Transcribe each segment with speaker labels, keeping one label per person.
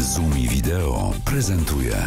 Speaker 1: Zumi Wideo prezentuje.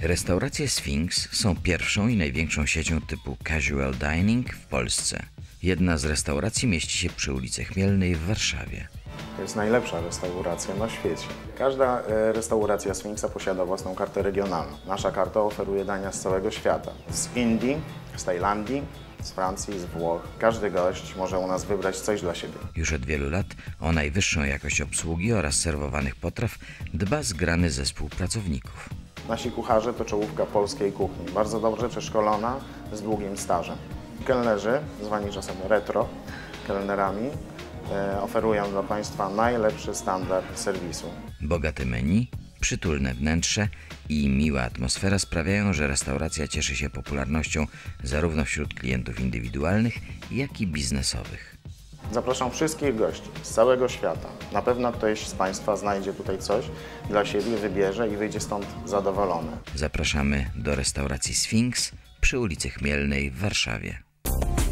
Speaker 2: Restauracje Sphinx są pierwszą i największą siecią typu casual dining w Polsce. Jedna z restauracji mieści się przy ulicy Chmielnej w Warszawie.
Speaker 3: To jest najlepsza restauracja na świecie. Każda e, restauracja Sfinksa posiada własną kartę regionalną. Nasza karta oferuje dania z całego świata. Z Indii, z Tajlandii, z Francji, z Włoch. Każdy gość może u nas wybrać coś dla siebie.
Speaker 2: Już od wielu lat o najwyższą jakość obsługi oraz serwowanych potraw dba zgrany zespół pracowników.
Speaker 3: Nasi kucharze to czołówka polskiej kuchni, bardzo dobrze przeszkolona, z długim stażem. Kelnerzy, zwani czasem retro kelnerami, oferują dla Państwa najlepszy standard serwisu.
Speaker 2: Bogate menu, przytulne wnętrze i miła atmosfera sprawiają, że restauracja cieszy się popularnością zarówno wśród klientów indywidualnych, jak i biznesowych.
Speaker 3: Zapraszam wszystkich gości z całego świata. Na pewno ktoś z Państwa znajdzie tutaj coś dla siebie, wybierze i wyjdzie stąd zadowolony.
Speaker 2: Zapraszamy do restauracji Sphinx przy ulicy Chmielnej w Warszawie.